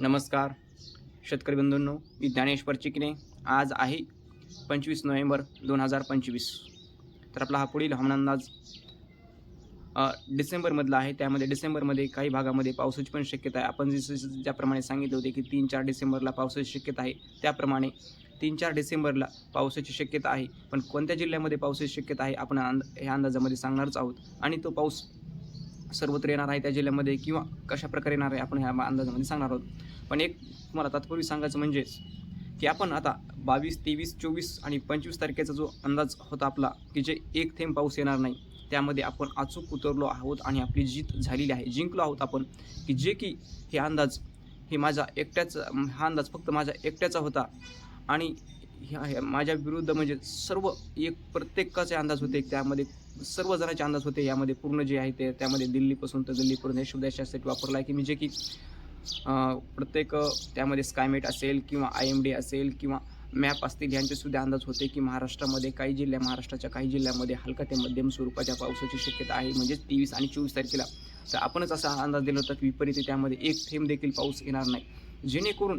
नमस्कार. शेतकरी बंधूंनो मी ज्ञानेश्वर चिकणे आज आहे पंचवीस नोव्हेंबर दोन हजार पंचवीस. तर आपला हा पुढील हवामान अंदाज डिसेंबरमधला आहे. त्यामध्ये डिसेंबरमध्ये काही भागामध्ये पावसाची पण शक्यता आहे. आपण जसं ज्याप्रमाणे सांगितले होते की तीन चार डिसेंबरला पावसाची शक्यता आहे त्याप्रमाणे तीन चार डिसेंबरला पावसाची शक्यता आहे. पण कोणत्या जिल्ह्यामध्ये पावसाची शक्यता आहे आपण अंद ह्या अंदाजामध्ये सांगणारच आहोत. आणि तो पाऊस सर्वत्र येणार आहे त्या जिल्ह्यामध्ये किंवा कशा प्रकारे येणार आहे आपण ह्या अंदाजामध्ये सांगणार आहोत. पण एक तुम्हाला तात्पूर्वी सांगायचं म्हणजेच की आपण आता बावीस तेवीस चोवीस आणि पंचवीस तारखेचा जो अंदाज होता आपला की जे एक थेंब पाऊस येणार नाही त्यामध्ये आपण अचूक उतरलो आहोत आणि आपली जीत झालेली आहे. जिंकलो आहोत आपण की जे की हे अंदाज हे माझा एकट्याचा हा अंदाज फक्त माझा एकट्याचा होता आणि ह्या ह्या माझ्या विरुद्ध म्हणजे सर्व एक प्रत्येकाचे अंदाज होते. त्यामध्ये सर्व जणांचे अंदाज होते. यामध्ये पूर्ण जे आहे ते त्यामध्ये दिल्लीपासून तर दिल्लीपर्यंत हे शब्द वापरला आहे की मी जे की प्रत्येक त्यामध्ये स्कायमेट असेल किंवा आय एम डी असेल किंवा मॅप असतील यांचेसुद्धा अंदाज होते की महाराष्ट्रामध्ये काही जिल्ह्या महाराष्ट्राच्या काही जिल्ह्यामध्ये हलका ते मध्यम स्वरूपाच्या पावसाची शक्यता आहे. म्हणजे तेवीस आणि चोवीस तारखेला. तर आपणच असा अंदाज दिला होता की विपरीत त्यामध्ये एक थेंब देखील पाऊस येणार नाही. जेणेकरून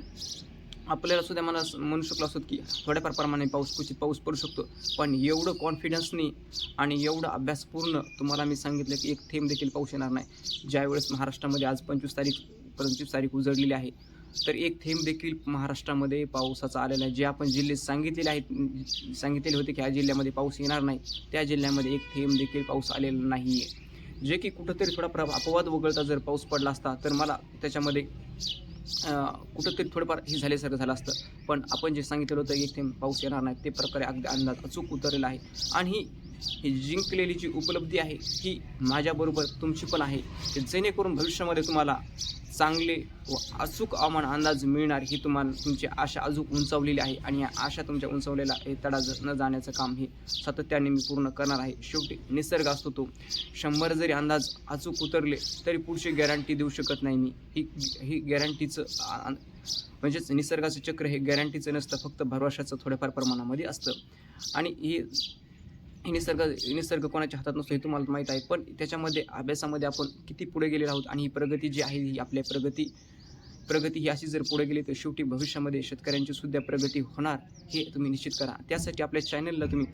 आपल्याला सुद्धा मला म्हणू शकलो असतो की थोड्याफार प्रमाणे पाऊस क्वचित पाऊस पडू शकतो. पण एवढं कॉन्फिडन्सनी आणि एवढं अभ्यासपूर्ण तुम्हाला मी सांगितलं की एक थेंब देखील पाऊस येणार नाही. ज्यावेळेस महाराष्ट्रामध्ये आज पंचवीस तारीख पंचवीस तारीख उजळलेली आहे तर एक थेंब देखील महाराष्ट्रामध्ये पावसाचा आलेला आहे. जे आपण जिल्हे सांगितलेले आहेत सांगितलेले होते की ह्या जिल्ह्यामध्ये पाऊस येणार नाही त्या जिल्ह्यामध्ये एक थेंब देखील पाऊस आलेला नाही आहे जे की कुठंतरी थोडा प्र अपवाद वगळता जर पाऊस पडला असता तर मला त्याच्यामध्ये कुठंतरी थोडंफार हे झाल्यासारखं झालं असतं. पण आपण जे सांगितलं होतं की एक थेंब पाऊस येणार नाही ते प्रकारे अगदी अंदाज अचूक उतरलेला आहे. आणि ही जिंकलेली जी उपलब्धी आहे ही माझ्याबरोबर तुमची पण आहे की जेणेकरून भविष्यामध्ये तुम्हाला चांगले व अचूक हवामान अंदाज मिळणार ही तुम्हाला तुमची आशा अजून उंचावलेली आहे. आणि या आशा तुमच्या उंचावलेला हे तडा ज- न जाण्याचं काम हे सातत्याने मी पूर्ण करणार आहे. शेवटी निसर्ग असतो तो. शंभर जरी अंदाज अचूक उतरले तरी पुढची गॅरंटी देऊ शकत नाही मी. ही ही गॅरंटीचं म्हणजेच निसर्गाचं चक्र हे गॅरंटीचं नसतं फक्त भरवशाचं थोड्याफार प्रमाणामध्ये असतं. आणि हे हे निसर्ग निसर्ग कोणाच्या हातात नसतो हे तुम्हाला माहीत आहे. पण त्याच्यामध्ये अभ्यासामध्ये आपण किती पुढे गेलेलो आहोत आणि ही प्रगती जी आहे ही आपल्या प्रगती प्रगती ही अशी जर पुढे गेली तर शेवटी भविष्यामध्ये शेतकऱ्यांची सुद्धा प्रगती होणार हे तुम्ही निश्चित करा. त्यासाठी आपल्या चॅनलला तुम्ही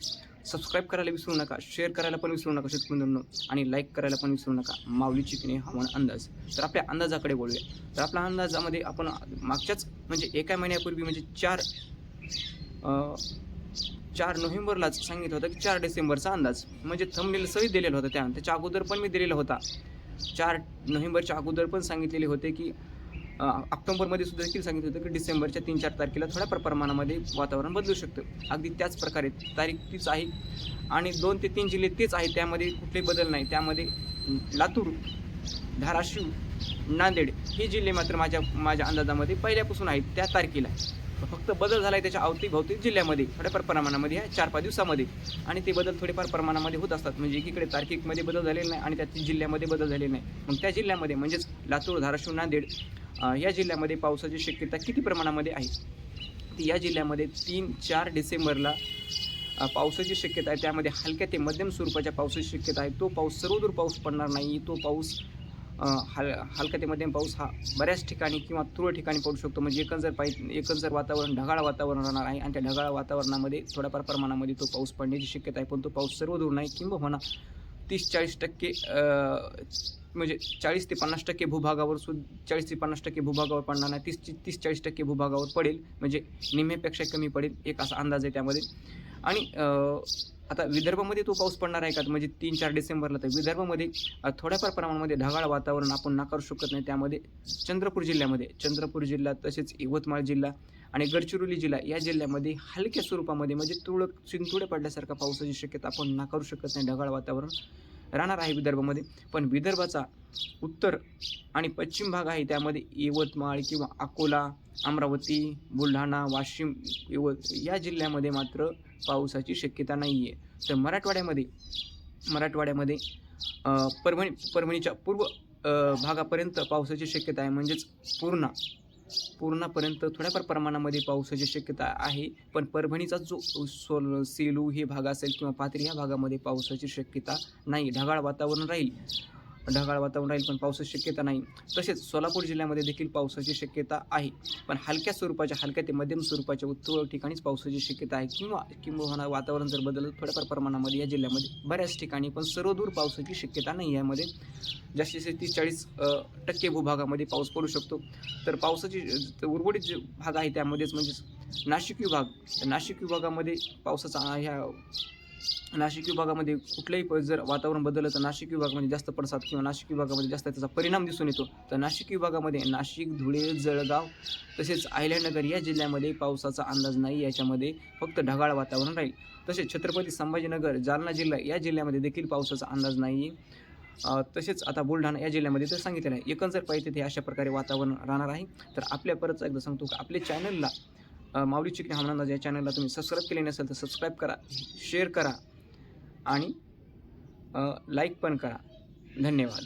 सबस्क्राईब करायला विसरू नका शेअर करायला पण विसरू नका शेतकऱ्यांनो आणि लाईक करायला पण विसरू नका. माऊली चिकणे हवामान अंदाज. तर आपल्या अंदाजाकडे बोलूया तर आपल्या अंदाजामध्ये आपण मागच्याच म्हणजे एका महिन्यापूर्वी म्हणजे चार चार नोव्हेंबरलाच सांगितलं होतं की चार डिसेंबरचा अंदाज. म्हणजे थंबनेल सहित दिलेला होता त्या. त्याच्या अगोदर पण मी दिलेला होता. चार नोव्हेंबरच्या अगोदर पण सांगितलेले होते की अं, ऑक्टोबरमध्ये सुद्धा देखील सांगितलं होतं की डिसेंबरच्या तीन चार तारखेला थोड्या प्रमाणामध्ये वातावरण बदलू शकतं. अगदी त्याच प्रकारे तारीख तीच आहे आणि दोन ते तीन जिल्हे तेच आहेत त्यामध्ये कुठले बदल नाही. त्यामध्ये लातूर धाराशिव नांदेड हे जिल्हे मात्र माझ्या माझ्या अंदाजामध्ये पहिल्यापासून आहेत. त्या तारखेला. फक्त बदल झाला आहे त्याच्या अवतीभवती जिल्ह्यामध्ये थोड्याफार प्रमाणामध्ये आहे चार पाच दिवसामध्ये. आणि ते बदल थोडेफार प्रमाणामध्ये होत असतात. म्हणजे एकीकडे तार्किकमध्ये बदल झालेले नाही आणि त्या जिल्ह्यामध्ये बदल झालेले नाही. मग त्या जिल्ह्यामध्ये म्हणजेच लातूर धाराशिव नांदेड या जिल्ह्यामध्ये पावसाची शक्यता किती प्रमाणामध्ये आहे? ती या जिल्ह्यामध्ये तीन चार डिसेंबरला पावसाची शक्यता आहे. त्यामध्ये हलक्या ते मध्यम स्वरूपाच्या पावसाची शक्यता आहे. तो पाऊस सर्वदूर पाऊस पडणार नाही. तो पाऊस हल हलका ते मध्यम पाऊस हा बऱ्याच ठिकाणी किंवा तुरळ ठिकाणी पडू शकतो. म्हणजे एकंदर पाहिजे एकंदर वातावरण ढगाळ वातावरण राहणार आहे आणि त्या ढगाळ वातावरणामध्ये थोड्याफार प्रमाणामध्ये तो पाऊस पडण्याची शक्यता आहे. पण तो पाऊस सर्व दूर नाही किंबहुना तीस चाळीस टक्के म्हणजे चाळीस ते पन्नास टक्के भूभागावर सुद्धा चाळीस ते पन्नास टक्के भूभागावर पडणार नाही. तीस तीस चाळीस टक्के भूभागावर पडेल. म्हणजे निम्म्यापेक्षा कमी पडेल. एक असा अंदाज आहे त्यामध्ये. आणि आता विदर्भामध्ये तो पाऊस पडणार आहे का? म्हणजे तीन चार डिसेंबरला तर विदर्भामध्ये थोड्याफार प्रमाणामध्ये ढगाळ वातावरण आपण नाकारू शकत नाही. त्यामध्ये चंद्रपूर जिल्ह्यामध्ये चंद्रपूर जिल्हा तसेच यवतमाळ जिल्हा आणि गडचिरोली जिल्हा या जिल्ह्यामध्ये हलक्या स्वरूपामध्ये म्हणजे तुळक चिंतुडे पडल्यासारखा पावसाची शक्यता आपण नाकारू शकत नाही. ढगाळ वातावरण राहणार आहे विदर्भामध्ये. पण विदर्भाचा उत्तर आणि पश्चिम भाग आहे त्यामध्ये यवतमाळ किंवा अकोला अमरावती बुलढाणा वाशिम यव या जिल्ह्यामध्ये मात्र पावसाची शक्यता नाही आहे तर मराठवाड्यामध्ये मराठवाड्यामध्ये परभणी परभणीच्या पूर्व भागापर्यंत पावसाची शक्यता आहे. म्हणजेच पूर्णा पूर्णापर्यंत थोड्याफार प्रमाणामध्ये पावसाची शक्यता आहे. पण परभणीचा जो सोल सेलू हे भाग असेल किंवा पाथरी ह्या भागामध्ये पावसाची शक्यता नाही. ढगाळ वातावरण राहील. ढगाळ वातावरण राहील पण पावसाची शक्यता नाही. तसेच सोलापूर जिल्ह्यामध्ये देखील पावसाची शक्यता आहे. पण हलक्या स्वरूपाच्या हलक्या ते मध्यम स्वरूपाच्या उत्तर ठिकाणीच पावसाची शक्यता आहे. किंवा किंबहुना वातावरण जर बदल थोड्याफार प्रमाणामध्ये या जिल्ह्यामध्ये बऱ्याच ठिकाणी पण सर्वदूर पावसाची शक्यता नाही. यामध्ये जास्तीत जास्त तीस चाळीस टक्के भूभागामध्ये पाऊस पडू शकतो. तर पावसाची उर्वरित जे भाग आहे त्यामध्येच म्हणजेच नाशिक विभाग. नाशिक विभागामध्ये पावसाचा ह्या नाशिक विभागामध्ये कुठलंही प- जर वातावरण बदललं तर नाशिक विभागामध्ये जास्त पडसाद किंवा नाशिक विभागामध्ये जास्त त्याचा परिणाम दिसून येतो. तर नाशिक विभागामध्ये नाशिक धुळे जळगाव तसेच अहिल्यानगर या जिल्ह्यामध्ये पावसाचा अंदाज नाही. याच्यामध्ये फक्त ढगाळ वातावरण राहील. तसेच छत्रपती संभाजीनगर जालना जिल्हा या जिल्ह्यामध्ये देखील पावसाचा अंदाज नाही आहे तसेच आता बुलढाणा या जिल्ह्यामध्ये तर सांगितलेलं आहे. एकंदर पाहिजे ते अशा प्रकारे वातावरण राहणार आहे. तर आपल्या परत एकदा सांगतो की आपल्या चॅनलला माऊली चिकणे हमनांदाज या चॅनलला तुम्ही सबस्क्राईब केले नसेल तर सबस्क्राईब करा शेअर करा आणि लाईक पण करा. धन्यवाद.